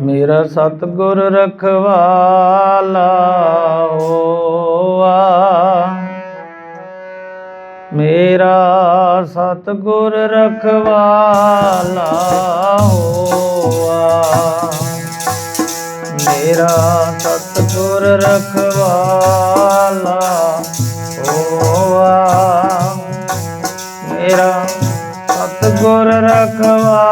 ਮੇਰਾ ਸਤਿਗੁਰ ਰਖਵਾਲਾ ਹੋਆ ਸਤਿਗੁਰ ਰਖਵਾਲਾ ਹੋਆ। ਮੇਰਾ ਸਤਿਗੁਰ ਰਖਵਾਲਾ ਹੋਆ। ਮੇਰਾ ਸਤਿਗੁਰ ਰਖਵਾਲਾ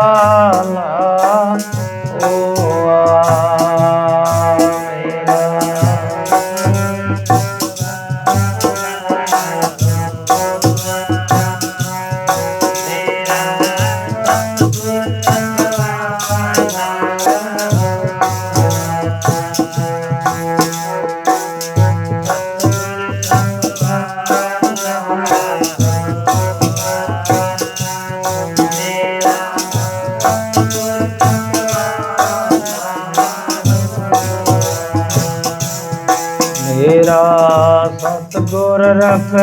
ਸਤਿਗੁਰ ਰਖ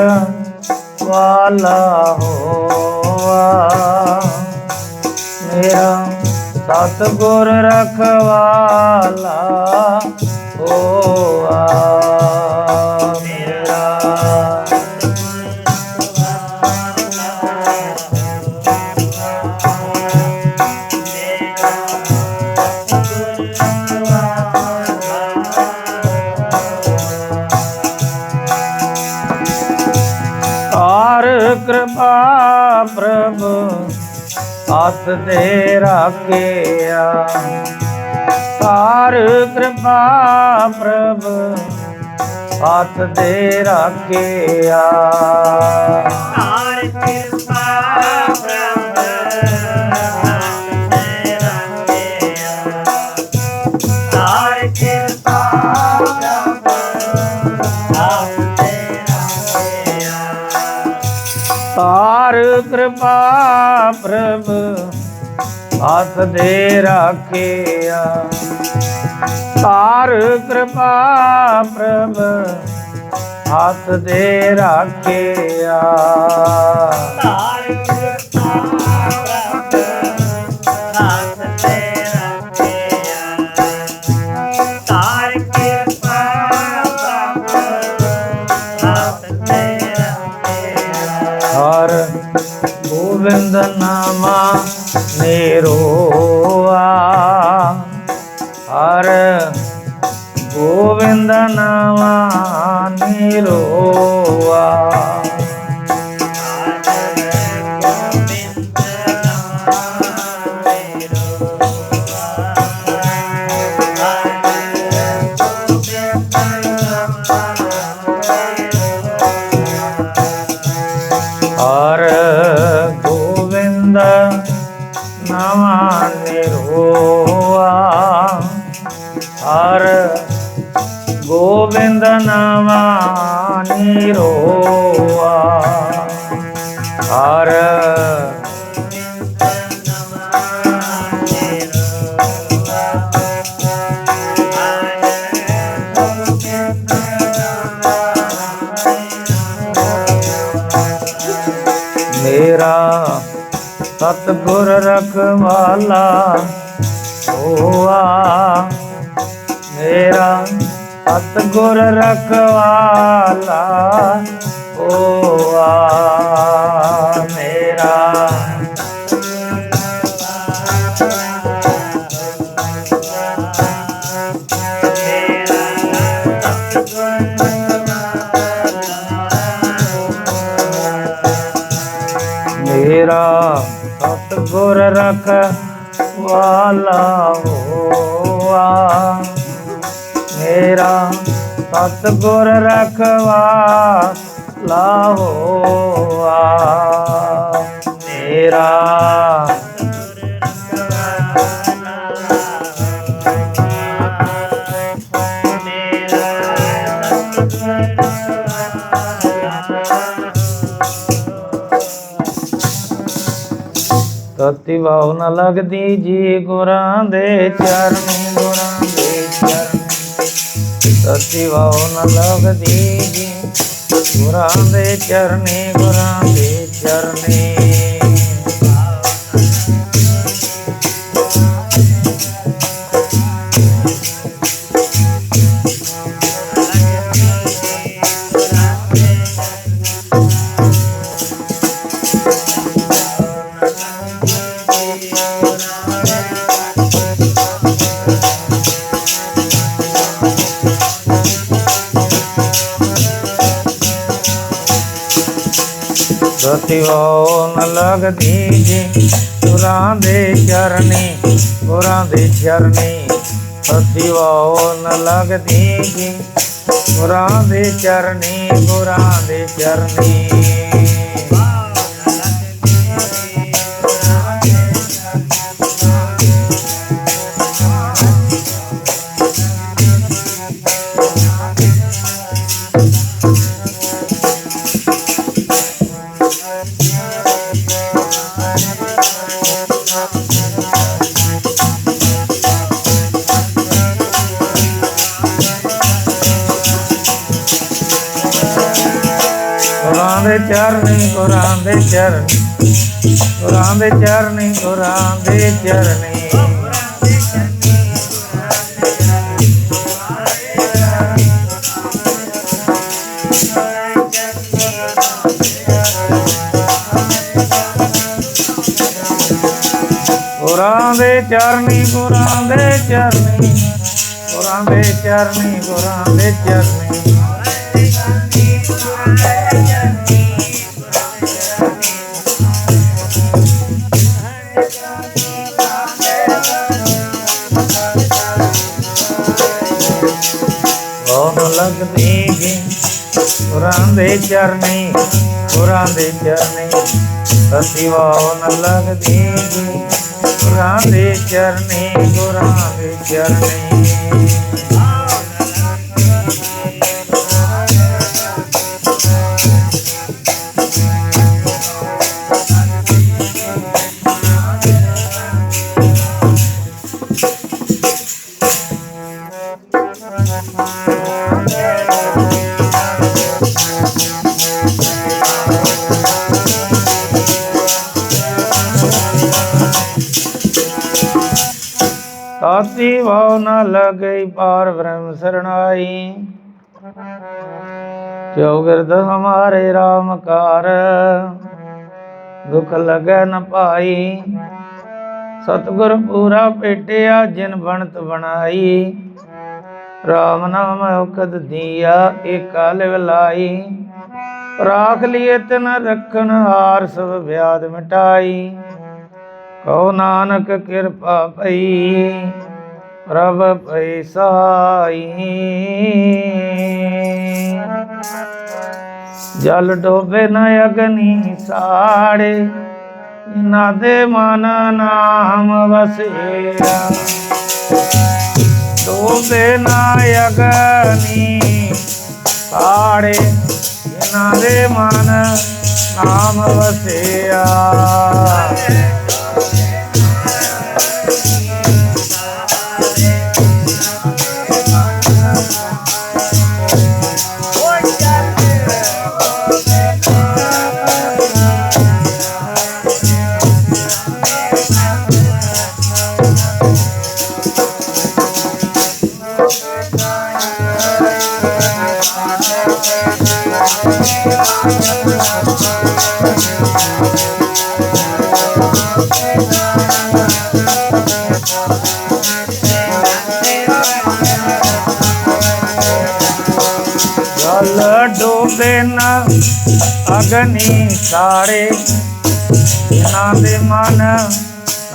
ਵਾਲਾ ਹੋਆ। ਮੇਰਾ ਸਤਿਗੁਰ ਰਖਵਾਲਾ ਹੋਆ। ਹੱਥ ਦੇ ਰਾਖਿਆ। ਤਾਰ ਕਿਰਪਾ ਪ੍ਰਭ ਹੱਥ ਦੇ ਰਾਖਿਆ। ਤਾਰ ਕਿਰਪਾ ਪ੍ਰਭ ਹੱਥ ਰੱਖਿਆ। ਤਾਰ ਕਿਰਪਾ ਪ੍ਰਭ ਹੱਥ ਰੱਖਿਆ। ਤਾਰ ਕਿਰਪਾ ਪ੍ਰਭ ਹੱਥ ਦੇ ਰਾਖਿਆ। ਤਾਰ ਕਿਰਪਾ ਪ੍ਰਭ ਹੱਥ ਦੇ ਰਾਖਿਆ। ਤਾਰ ਕਿਰਪਾ ਪ੍ਰਭ ਹੱਥ ਤੇ ਰੱਖਿਆ। ਤਾਰ ਕਿਰਪਾ ਪ੍ਰਭ ਹੱਥ ਤੇ ਰੱਖਿਆ। ਹਰ ਨਾਮਾ negro. ਸਤਿਗੁਰ ਰਖਵਾਲਾ ਹੋਆ। ਮੇਰਾ ਸਤਿਗੁਰ ਰਖਵਾਲਾ ਹੋਆ। रख वाला होआ मेरा सतगुर रखवाला होआ मेरा ਤਤੀ ਵਾਉ ਨ ਲਗਦੀ ਜੀ ਗੁਰਾਂ ਦੇ ਚਰਨ। ਗੁਰਾਂ ਦੇ ਚਰਨ ਤਤੀ ਵਾਉ ਨ ਲਗਦੀ ਜੀ ਗੁਰਾਂ ਦੇ ਚਰਨੇ, ਗੁਰਾਂ ਦੇ ਚਰਨੇ। ਤਤੀ ਵਾਉ ਨ ਲਗਦੀ ਜੀ। ਗੁਰਾਂ ਦੇ ਚਰਨੀ, ਗੁਰਾਂ ਦੇ ਚਰਨੀ। ਤਤੀ ਵਾਉ ਨ ਲਗਦੀ ਜੀ। ਗੁਰਾਂ ਦੇ ਚਰਨੀ, ਗੁਰਾਂ ਦੇ ਚਰਨੀ। ਦੇ ਚਰਨੀ ਗੁਰਾਂ ਦੇ ਚਰਨੀ ਗੁਰਾਂ ਦੇ ਚਰਨੀ ਗੁਰਾਂ ਦੇ ਚਰਨੀ ਗੁਰਾਂ ਦੇ ਚਰਨੀ ਗੁਰਾਂ ਦੇ ਚਰਨੀ ਗੁਰਾਂ ਦੇ ਚਰਨੀ ਗੁਰਾਂ ਦੇ ਚਰਨੀ ਚਰਨੀ ਗੁਰਾਂ ਦੇ ਚਰਨੀ ਸਤੀ ਵਾਹ ਨ ਲਗਦੀ ਗੁਰਾਂ ਦੇ ਚਰਨੀ ਗੁਰਾਂ ਦੇ ਚਰਨੀ ਪਾਰ ਬ੍ਰਹਮ ਸਰਣਾਈ। ਜੋ ਗਿਰਦ ਹਮਾਰੇ RAM ਕਾਰ ਦੁਖ ਲਗੈ ਨ ਪਾਈ ਸਤਿਗੁਰ ਪੂਰਾ ਭੇਟਿਆ, ਜਿਨ ਬਣਤ ਬਣਾਈ। RAM ਨਾਮ ਔਕਦ ਦੀਆ, ਏਕਾ ਲਿਵ ਲਾਈ। ਰਾਖ ਲਿਏ ਤਨ ਰੱਖਣ, ਹਾਰ ਸਭ ਵਿਆਦ ਮਿਟਾਈ। ਕਉ ਨਾਨਕ ਕਿਰਪਾ ਪਈ। ਪ੍ਰਭ ਪਈ ਸਹਾਈ ਜਲ ਡੋਬੇ ਨ ਅਗਨੀ ਸਾੜੇ ਜਿਨ੍ਹਾਂ ਦੇ ਮਨ ਨਾਮ ਵਸਿਆ ਡੋਬੇ ਨ ਅਗਨੀ ਸਾੜੇ ਜਿਨ੍ਹਾਂ ਦੇ ਮਨ ਨਾਮ ਵਸਿਆ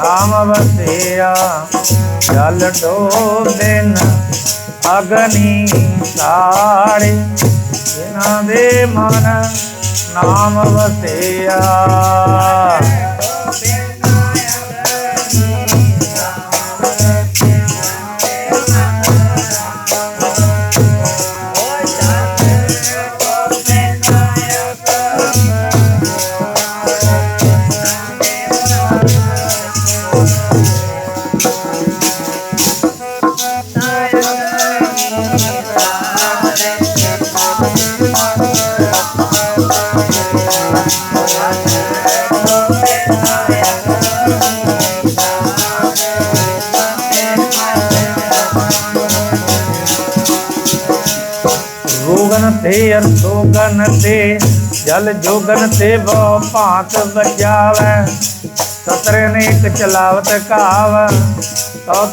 ਨਾਮ ਵਸਿਆ ਜਲ ਡੋਬੇ ਨ ਅਗਨੀ ਸਾੜੇ ਜਿਨ੍ਹਾਂ ਦੇ ਮਨ ਨਾਮ ਵਸਿਆ। ਜੋਗਨ ਤੇ ਬਹੁ ਭਾਂਤ ਬਜਾਵੈ ਸਤਰੇ ਨੇ ਇੱਕ ਚਲਾਵਤ ਕਾਵ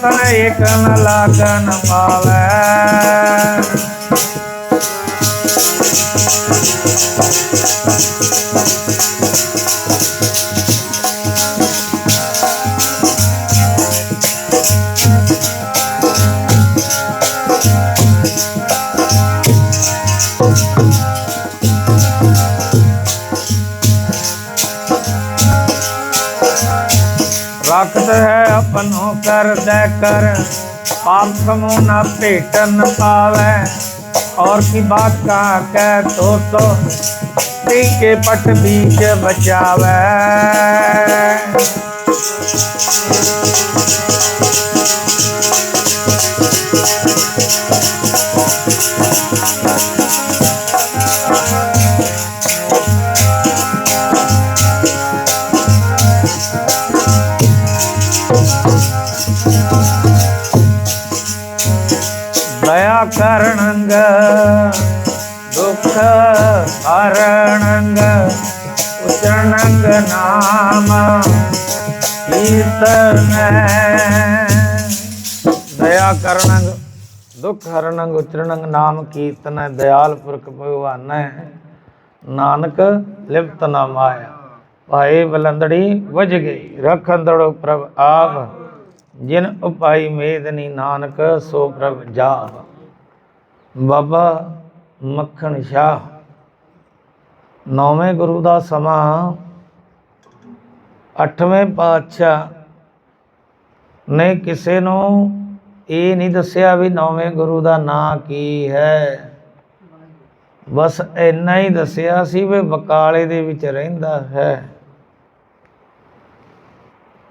ਤਨ ਏਕ ਨ ਲਾਗਨ ਪਾਵੈ। कर, पाप समूह न पेटन पावे। और की बात कहाँ कह तो तो के पट बीच बचावे। ਕੀਰਤਨ ਦਇਆ ਕਰਨੰਗ ਦੁਖ ਹਰਣੰਗ ਉਚਰਨੰਗ ਨਾਮ ਕੀਰਤਨ ਦਇਆਲ ਪੁਰਖ ਭਗਵਾਨ ਨਾਨਕ ਲਿਪਤ ਨਾ ਮਾਇਆ ਭਾਏ ਬਲੰਦੜੀ ਵਜ ਗਈ। ਰਖ ਪ੍ਰਭ ਆਪ ਜਿਨ ਉਪਾਈ ਮੇਦਨੀ ਨਾਨਕ, ਸੋ ਪ੍ਰਭ ਜਾਪ ਬਾਬਾ ਮੱਖਣ ਸ਼ਾਹ, ਨੌਵੇਂ ਗੁਰੂ ਦਾ ਸਮਾਂ, ਅੱਠਵੇਂ ਪਾਤਸ਼ਾਹ ਨੇ ਕਿਸੇ ਨੂੰ ਇਹ ਨਹੀਂ ਦੱਸਿਆ ਵੀ ਨੌਵੇਂ ਗੁਰੂ ਦਾ ਨਾਂ ਕੀ ਹੈ। ਬਸ ਇੰਨਾ ਹੀ ਦੱਸਿਆ ਸੀ ਵੀ ਬਕਾਲੇ ਦੇ ਵਿੱਚ ਰਹਿੰਦਾ ਹੈ।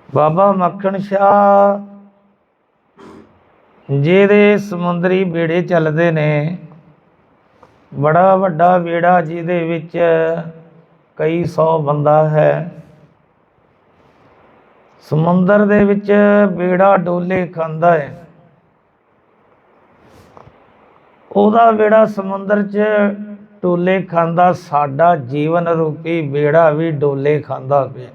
ਬਾਬਾ ਮੱਖਣ ਸ਼ਾਹ ਜਿਹਦੇ ਸਮੁੰਦਰੀ ਬੇੜੇ ਚੱਲਦੇ ਨੇ, ਬੜਾ ਵੱਡਾ ਬੇੜਾ ਜਿਹਦੇ ਵਿੱਚ ਕਈ ਸੌ ਬੰਦਾ ਹੈ। ਸਮੁੰਦਰ ਦੇ ਵਿੱਚ ਬੇੜਾ ਡੋਲੇ ਖਾਂਦਾ ਹੈ। ਉਹਦਾ ਬੇੜਾ ਸਮੁੰਦਰ 'ਚ ਡੋਲੇ ਖਾਂਦਾ, ਸਾਡਾ ਜੀਵਨ ਰੂਪੀ ਬੇੜਾ ਵੀ ਡੋਲੇ ਖਾਂਦਾ ਪਿਆ।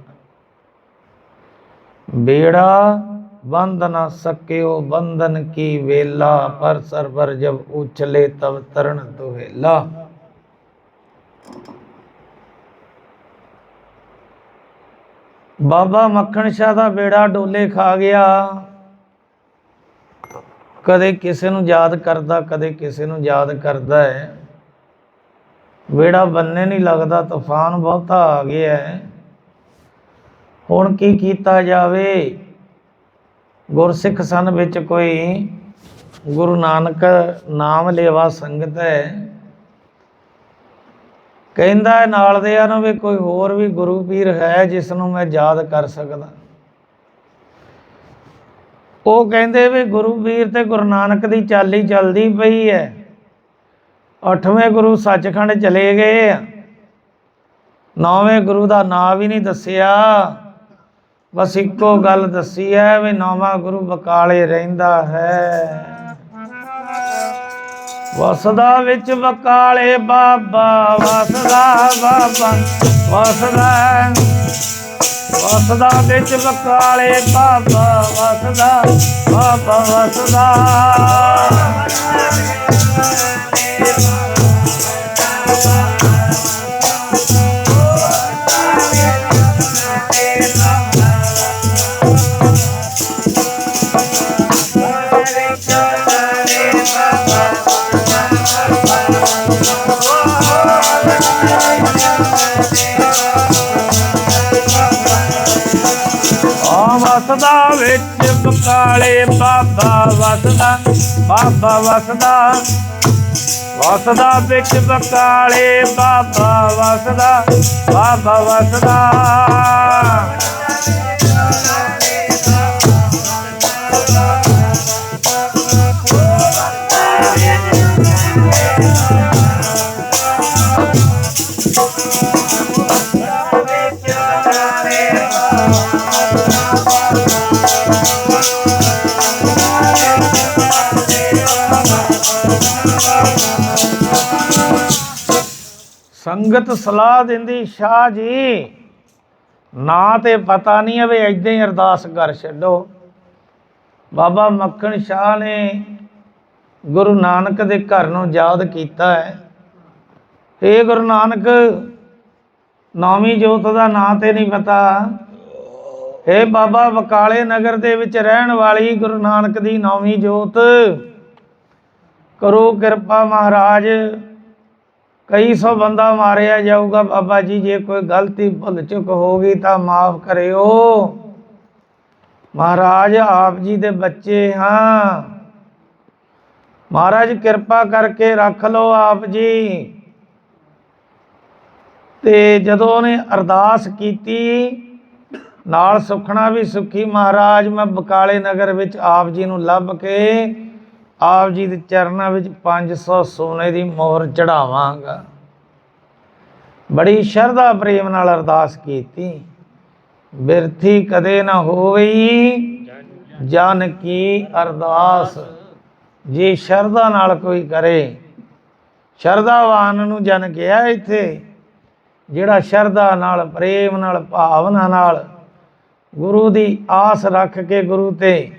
ਬੇੜਾ ਬੰਧ ਨਾ ਸਕਿਓ, ਬੰਧਨ ਕੀ ਵੇਲਾ, ਪਰ ਸਰਵਰ ਜਬ ਉਛਲੇ ਤਬ ਤਰਨ ਦੁਹੇਲਾ। ਬਾਬਾ ਮੱਖਣ ਸ਼ਾਹ ਦਾ ਬੇੜਾ ਡੋਲੇ ਖਾ ਗਿਆ। ਕਦੇ ਕਿਸੇ ਨੂੰ ਯਾਦ ਕਰਦਾ, ਕਦੇ ਕਿਸੇ ਨੂੰ ਯਾਦ ਕਰਦਾ ਹੈ। ਬੇੜਾ ਬੰਨੇ ਨਹੀਂ ਲੱਗਦਾ, ਤੂਫਾਨ ਬਹੁਤਾ ਆ ਗਿਆ ਹੈ। ਹੁਣ ਕੀ ਕੀਤਾ ਜਾਵੇ? ਗੁਰਸਿੱਖ ਸਨ ਵਿੱਚ ਕੋਈ ਗੁਰੂ ਨਾਨਕ ਨਾਮ ਲੇਵਾ ਸੰਗਤ ਹੈ। ਕਹਿੰਦਾ ਨਾਲ ਦੇ ਨੂੰ ਵੀ ਕੋਈ ਹੋਰ ਵੀ ਗੁਰੂ ਪੀਰ ਹੈ ਜਿਸ ਨੂੰ ਮੈਂ ਯਾਦ ਕਰ ਸਕਦਾ। ਉਹ ਕਹਿੰਦੇ ਵੀ ਗੁਰੂ ਪੀਰ ਤੇ ਗੁਰੂ ਨਾਨਕ ਦੀ ਚਾਲੀ ਚੱਲਦੀ ਪਈ ਹੈ। ਅੱਠਵੇਂ ਗੁਰੂ ਸੱਚਖੰਡ ਚਲੇ ਗਏ ਆ। ਨੌਵੇਂ ਗੁਰੂ ਦਾ ਨਾਂ ਵੀ ਨਹੀਂ ਦੱਸਿਆ। ਬਸ ਇੱਕੋ ਗੱਲ ਦੱਸੀ ਹੈ ਵੀ ਨੌਵਾਂ ਗੁਰੂ ਬਕਾਲੇ ਰਹਿੰਦਾ ਹੈ। ਵਸਦਾ ਵਿੱਚ ਬਕਾਲੇ ਬਾਬਾ ਵਸਦਾ ਬਾਬਾ ਵਸਦਾ। ਵਸਦਾ ਵਿੱਚ ਬਕਾਲੇ ਬਾਬਾ ਵਸਦਾ ਬਾਬਾ ਵਸਦਾ। ਵਸਦਾ ਵਿੱਚ ਬਕਾਲੇ ਬਾਬਾ ਵਸਦਾ ਬਾਬਾ ਵਸਦਾ। ਵਸਦਾ ਵਿੱਚ ਬਕਾਲੇ ਬਾਬਾ ਵਸਦਾ ਬਾਬਾ ਵਸਦਾ। ਸੰਗਤ ਸਲਾਹ ਦਿੰਦੀ, ਸ਼ਾਹ ਜੀ, ਨਾ ਤੇ ਪਤਾ ਨਹੀਂ ਹੈ ਵੀ ਏਦਾਂ ਹੀ ਅਰਦਾਸ ਕਰ ਛੱਡੋ। ਬਾਬਾ ਮੱਖਣ ਸ਼ਾਹ ਨੇ ਗੁਰੂ ਨਾਨਕ ਦੇ ਘਰ ਨੂੰ ਯਾਦ ਕੀਤਾ ਹੈ। ਏ ਗੁਰੂ ਨਾਨਕ, ਨੌਵੀਂ ਜੋਤ ਦਾ ਨਾਂ ਤੇ ਨਹੀਂ ਪਤਾ। ਏ ਬਾਬਾ ਬਕਾਲੇ ਨਗਰ ਦੇ ਵਿੱਚ ਰਹਿਣ ਵਾਲੀ ਗੁਰੂ ਨਾਨਕ ਦੀ ਨੌਵੀਂ ਜੋਤ, ਕਰੋ ਕਿਰਪਾ ਮਹਾਰਾਜ। ਕਈ ਸੌ ਬੰਦਾ ਮਾਰਿਆ ਜਾਊਗਾ, ਬਾਬਾ ਜੀ, ਜੇ ਕੋਈ ਗਲਤੀ ਭੁੱਲ ਚੁੱਕ ਹੋਗੀ ਤਾਂ ਮਾਫ ਕਰਿਓ। ਮਹਾਰਾਜ, ਆਪ ਜੀ ਦੇ ਬੱਚੇ ਹਾਂ। ਮਹਾਰਾਜ, ਕਿਰਪਾ ਕਰਕੇ ਰੱਖ ਲਓ ਆਪ ਜੀ। ਤੇ ਜਦੋਂ ਉਹਨੇ ਅਰਦਾਸ ਕੀਤੀ, ਨਾਲ ਸੁਖਣਾ ਵੀ ਸੁਖੀ। ਮਹਾਰਾਜ, ਮੈਂ ਬਕਾਲੇ ਨਗਰ ਵਿੱਚ ਆਪ ਜੀ ਨੂੰ ਲੱਭ ਕੇ ਆਪ ਜੀ ਦੇ ਚਰਨਾਂ ਵਿੱਚ 500 ਸੋਨੇ ਦੀ ਮੋਹਰ ਚੜਾਵਾਂਗਾ। ਬੜੀ ਸ਼ਰਧਾ ਪ੍ਰੇਮ ਨਾਲ ਅਰਦਾਸ ਕੀਤੀ। ਬਿਰਥੀ ਕਦੇ ਨਾ ਹੋਈ ਜਨ ਕੀ ਅਰਦਾਸ? ਜੇ ਸ਼ਰਧਾ ਨਾਲ ਕੋਈ ਕਰੇ, ਸ਼ਰਧਾਵਾਨ ਨੂੰ ਜਨ ਕਿਹਾ ਇੱਥੇ, ਜਿਹੜਾ ਸ਼ਰਧਾ ਨਾਲ, ਪ੍ਰੇਮ ਨਾਲ, ਭਾਵਨਾ ਨਾਲ ਗੁਰੂ ਦੀ ਆਸ ਰੱਖ ਕੇ ਗੁਰੂ ਤੇ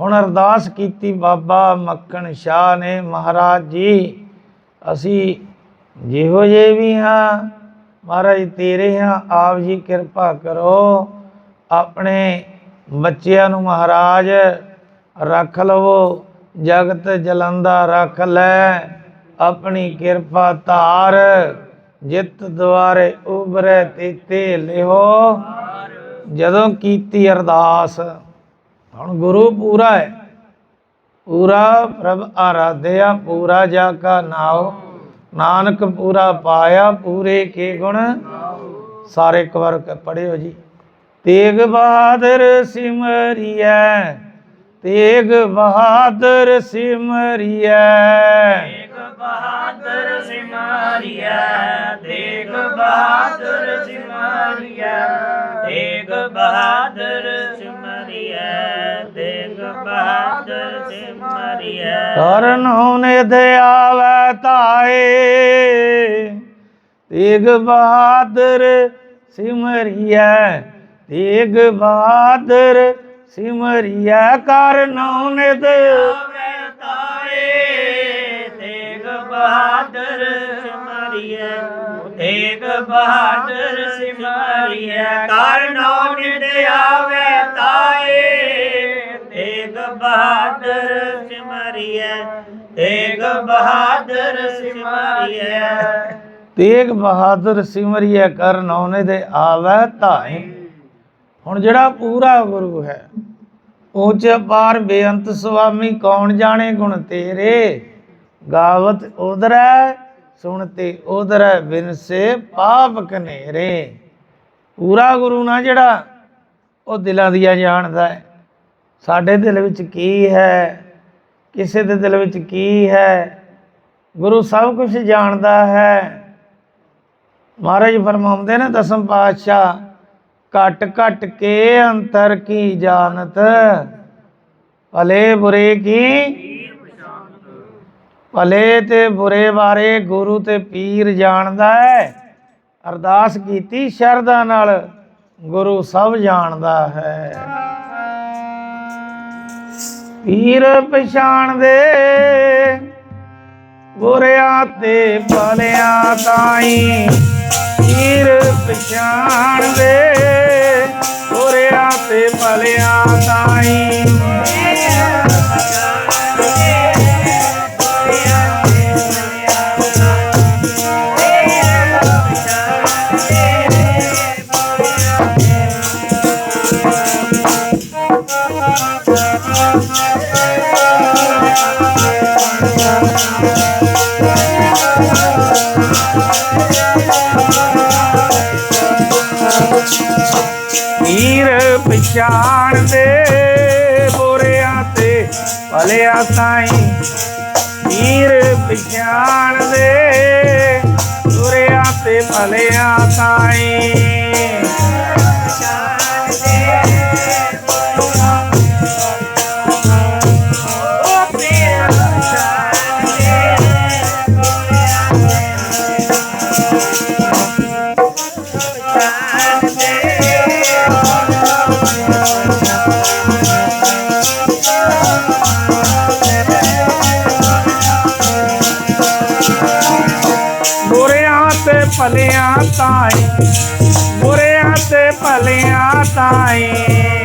ਹੁਣ ਅਰਦਾਸ ਕੀਤੀ ਬਾਬਾ ਮੱਖਣ ਸ਼ਾਹ ਨੇ ਮਹਾਰਾਜ ਜੀ ਅਸੀਂ ਜਿਹੋ ਜੇ ਵੀ ਹਾਂ ਮਹਾਰਾਜ ਤੇਰੇ ਹਾਂ ਆਪ ਜੀ ਕਿਰਪਾ ਕਰੋ ਆਪਣੇ ਬੱਚਿਆਂ ਨੂੰ ਮਹਾਰਾਜ ਰੱਖ ਲਵੋ ਜਗਤ ਜਲੰਦਾ ਰੱਖ ਲੈ ਆਪਣੀ ਕਿਰਪਾ ਧਾਰ ਜਿਤ ਦੁਆਰੇ ਉਬਰੇ ਤੀਤੇ ਲਿਹੋ ਜਦੋਂ ਕੀਤੀ ਅਰਦਾਸ ਹੁਣ ਗੁਰੂ ਪੂਰਾ ਹੈ। ਪੂਰਾ ਪ੍ਰਭ ਆਰਾਧਿਆ, ਪੂਰਾ ਜਾ ਕਾ ਨਾਉ। ਨਾਨਕ ਪੂਰਾ ਪਾਇਆ, ਪੂਰੇ ਕੇ ਗੁਣ। ਸਾਰੇ ਇੱਕ ਵਾਰ ਕ- ਪੜ੍ਹਿਓ ਜੀ। ਤੇਗ ਬਹਾਦਰ ਸਿਮਰਿਐ, ਤੇਗ ਬਹਾਦਰ ਸਿਮਰਿਐ। ਦੇਗ ਬਹਾਦਰ ਸਿਮਾਰੀਆ ਦੇਗ ਬਹਾਦਰ ਸਿਮਾਰੀਆ ਦੇਗ ਬਹਾਦਰ ਸਿਮਰਿਆ ਦੇਗ ਬਹਾਦਰ ਸਿਮਰਿਆ ਕਰਨੋ ਨਿਧ ਆਵੈ ਤਾਏ ਤੇਗ ਬਹਾਦਰ ਸਿਮਰਿਐ ਤੇਗ ਬਹਾਦਰ ਸਿਮਰਿਐ ਕਰਨੋ ਨਿਧ ਆਵੇ ਤਾਏ ਤੇਗ ਬਹਾਦਰ ਸਿਮਰਿਆ ਤੇਗ ਬਹਾਦਰ ਸਿਮਰਿਆ ਕਰਨੋ ਨਿਦ ਆਵੇ ਤੇਗ ਬਹਾਦਰ ਸਿਮਰਿਆ ਤੇਗ ਬਹਾਦਰ ਸਿਮਰਿਆ ਤੇਗ ਬਹਾਦਰ ਸਿਮਰਿਐ ਕਰਨੋ ਨਿਧ ਆਵੈ ਤਾਏ ਹੁਣ ਜਿਹੜਾ ਪੂਰਾ ਗੁਰੂ ਹੈ ਉੱਚ ਪਾਰ ਬੇਅੰਤ ਸੁਆਮੀ ਕੌਣ ਜਾਣੇ ਗੁਣ ਤੇਰੇ? ਗਾਵਤ ਉਦਰੈ ਸੁਣਤੇ ਉਦਰੈ ਬਿਨਸੇ ਪਾਪ ਕਨੇਰੇ। ਪੂਰਾ ਗੁਰੂ ਨਾ ਜਿਹੜਾ, ਉਹ ਦਿਲਾਂ ਦੀਆਂ ਜਾਣਦਾ ਹੈ। ਸਾਡੇ ਦਿਲ ਵਿੱਚ ਕੀ ਹੈ? ਕਿਸੇ ਦੇ ਦਿਲ ਵਿੱਚ ਕੀ ਹੈ? ਗੁਰੂ ਸਭ ਕੁਝ ਜਾਣਦਾ ਹੈ। ਮਹਾਰਾਜ ਫਰਮਾਉਂਦੇ ਨੇ ਦਸਮ ਪਾਤਸ਼ਾਹ, ਘਟ ਘਟ ਕੇ ਅੰਤਰ ਕੀ ਜਾਣਤ? ਭਲੇ ਬੁਰੇ ਕੀ? ਭਲੇ ਤੇ ਬੁਰੇ ਬਾਰੇ ਗੁਰੂ ਤੇ ਪੀਰ ਜਾਣਦਾ ਹੈ। ਅਰਦਾਸ ਕੀਤੀ ਸ਼ਰਧਾ ਨਾਲ ਗੁਰੂ ਸਭ ਜਾਣਦਾ ਹੈ। ਪੀਰ ਪਛਾਣਦੇ ਬੁਰਿਆਂ ਤੇ ਭਲਿਆਂ ਤਾਈ ਪੀਰ ਪਛਾਣਦੇ ਬੁਰਿਆਂ ਤੇ ਭਲਿਆਂ ਤਾਈ ਪਛਾਣਦੇ ਬੁਰਿਆਂ ਤੇ ਭਲਿਆਂ ਤਾਈ ਪੀਰ ਪਛਾਣਦੇ ਬੁਰਿਆਂ ਤੇ ਭਲਿਆਂ ਤਾਈ ਭਲਿਆਂ ਤਾਈ। ਬੁਰਿਆਂ ਤੇ ਭਲਿਆਂ ਤਾਈ।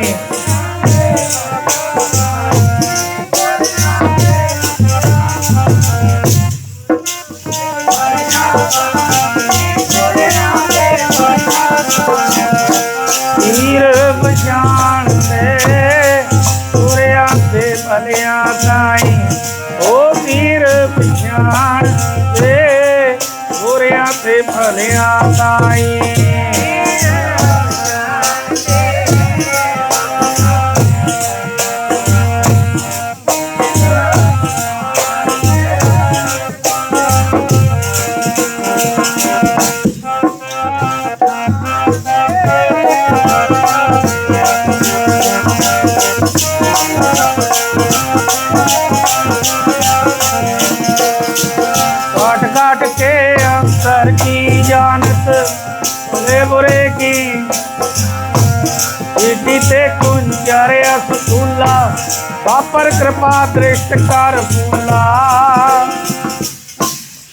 ਪਾਪਰ ਕਿਰਪਾ ਦ੍ਰਿਸ਼ਟ ਕਰ ਫੂਲਾ।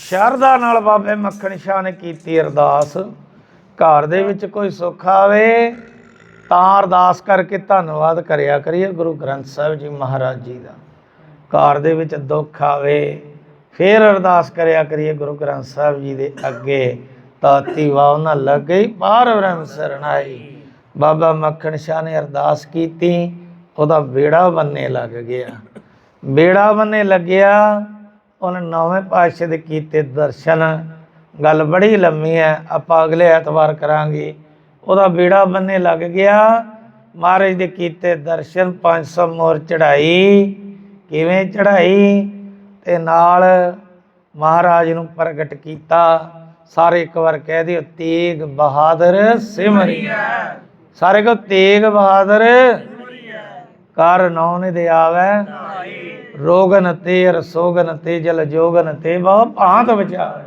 ਸ਼ਰਧਾ ਨਾਲ ਬਾਬੇ ਮੱਖਣ ਸ਼ਾਹ ਨੇ ਕੀਤੀ ਅਰਦਾਸ। ਘਰ ਦੇ ਵਿੱਚ ਕੋਈ ਸੁੱਖ ਆਵੇ, ਤਾਂ ਅਰਦਾਸ ਕਰਕੇ ਧੰਨਵਾਦ ਕਰਿਆ ਕਰੀਏ ਗੁਰੂ ਗ੍ਰੰਥ ਸਾਹਿਬ ਜੀ ਮਹਾਰਾਜ ਜੀ ਦਾ। ਘਰ ਦੇ ਵਿੱਚ ਦੁੱਖ ਆਵੇ, ਫੇਰ ਅਰਦਾਸ ਕਰਿਆ ਕਰੀਏ ਗੁਰੂ ਗ੍ਰੰਥ ਸਾਹਿਬ ਜੀ ਦੇ ਅੱਗੇ। ਤਾਤੀ ਵਾਹ ਨਾ ਗਈ ਬਾਹਰ ਬ੍ਰਹਮ ਸਰਣਾਈ। ਬਾਬਾ ਮੱਖਣ ਸ਼ਾਹ ਨੇ ਅਰਦਾਸ ਕੀਤੀ। ਉਹਦਾ ਬੇੜਾ ਬੰਨੇ ਲੱਗ ਗਿਆ। ਬੇੜਾ ਬੰਨੇ ਲੱਗਿਆ ਉਹਨੇ ਨੌਵੇਂ ਪਾਤਸ਼ਾਹ ਦੇ ਕੀਤੇ ਦਰਸ਼ਨ। ਗੱਲ ਬੜੀ ਲੰਮੀ ਹੈ ਆਪਾਂ ਅਗਲੇ ਐਤਵਾਰ ਕਰਾਂਗੇ। ਉਹਦਾ ਬੇੜਾ ਬੰਨੇ ਲੱਗ ਗਿਆ ਮਹਾਰਾਜ ਦੇ ਕੀਤੇ ਦਰਸ਼ਨ 500 ਮੋਰ ਚੜਾਈ ਕਿਵੇਂ ਚੜਾਈ ਤੇ ਨਾਲ ਮਹਾਰਾਜ ਨੂੰ ਪ੍ਰਗਟ ਕੀਤਾ। ਸਾਰੇ ਇੱਕ ਵਾਰ ਕਹਿ ਦਿਓ ਤੇਗ ਬਹਾਦਰ ਸਿਮਰੀ। ਸਾਰੇ ਕੋ ਤੇਗ ਬਹਾਦਰ ਕਰ ਨੌਨ ਦੇ ਆਵੈ। ਰੋਗਨ ਤੇ ਰਸੋਗਨ ਤੇ ਜਲ ਜੋਗਨ ਤੇ ਬਹੁ ਭਾਂਤ ਵਿਚਾਰ।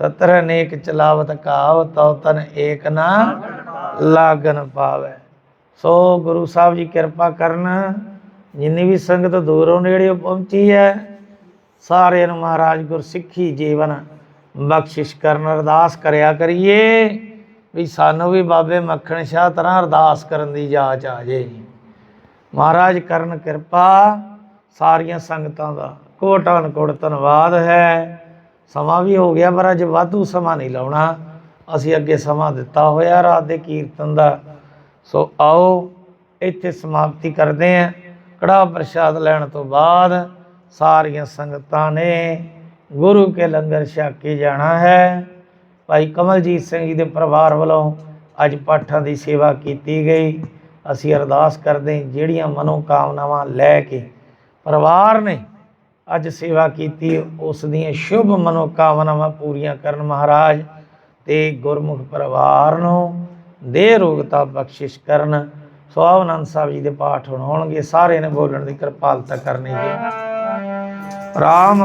ਸਤਰ ਅਨੇਕ ਚਲਾਵਤ ਕਾਵ ਤਉ ਤਨ ਏਕ ਨਾ ਲਾਗਨ ਪਾਵੇ। ਸੋ ਗੁਰੂ ਸਾਹਿਬ ਜੀ ਕਿਰਪਾ ਕਰਨ ਜਿੰਨੀ ਵੀ ਸੰਗਤ ਦੂਰੋਂ ਨੇੜਿਓਂ ਪਹੁੰਚੀ ਹੈ ਸਾਰਿਆਂ ਨੂੰ ਮਹਾਰਾਜ ਗੁਰਸਿੱਖੀ ਜੀਵਨ ਬਖਸ਼ਿਸ਼ ਕਰਨ ਅਰਦਾਸ ਕਰਿਆ ਕਰੀਏ ਵੀ ਸਾਨੂੰ ਵੀ ਬਾਬੇ ਮੱਖਣ ਸ਼ਾਹ ਤਰ੍ਹਾਂ ਅਰਦਾਸ ਕਰਨ ਦੀ ਜਾਚ ਆ ਜੇ। ਮਹਾਰਾਜ ਕਰਨ ਕਿਰਪਾ ਸਾਰੀਆਂ ਸੰਗਤਾਂ ਦਾ। ਕੋਟਾਨ ਕੋਟ ਧੰਨਵਾਦ ਹੈ। ਸਮਾਂ ਵੀ ਹੋ ਗਿਆ, ਪਰ ਅੱਜ ਵਾਧੂ ਸਮਾਂ ਨਹੀਂ ਲਾਉਣਾ। ਅਸੀਂ ਅੱਗੇ ਸਮਾਂ ਦਿੱਤਾ ਹੋਇਆ ਰਾਤ ਦੇ ਕੀਰਤਨ ਦਾ। ਸੋ ਆਓ ਇੱਥੇ ਸਮਾਪਤੀ ਕਰਦੇ ਹਾਂ। ਕੜਾ ਪ੍ਰਸ਼ਾਦ ਲੈਣ ਤੋਂ ਬਾਅਦ ਸਾਰੀਆਂ ਸੰਗਤਾਂ ਨੇ ਗੁਰੂ ਕੇ ਲੰਗਰ ਛਕ ਕੇ ਜਾਣਾ ਹੈ। ਭਾਈ ਕਮਲਜੀਤ ਸਿੰਘ ਜੀ ਦੇ ਪਰਿਵਾਰ ਵੱਲੋਂ ਅੱਜ ਪਾਠਾਂ ਦੀ ਸੇਵਾ ਕੀਤੀ ਗਈ। ਅਸੀਂ ਅਰਦਾਸ ਕਰਦੇ ਜਿਹੜੀਆਂ ਮਨੋ ਕਾਮਨਾਵਾਂ ਲੈ ਕੇ ਪਰਿਵਾਰ ਨੇ ਅੱਜ ਸੇਵਾ ਕੀਤੀ, ਉਸ ਦੀਆਂ ਸ਼ੁਭ ਮਨੋ ਕਾਮਨਾਵਾਂ ਪੂਰੀਆਂ ਕਰਨ ਮਹਾਰਾਜ ਤੇ ਗੁਰਮੁਖ ਪਰਿਵਾਰ ਨੂੰ ਦੇ ਰੋਗਤਾ ਬਖਸ਼ਿਸ਼ ਕਰਨ। ਸੋ ਆਨੰਦ ਸਾਹਿਬ ਜੀ ਦੇ ਪਾਠ ਹੁਣ ਹੋਣਗੇ, ਸਾਰੇ ਨੇ ਬੋਲਣ ਦੀ ਕਿਰਪਾਲਤਾ ਕਰਨੀ ਜੀ ਰਾਮ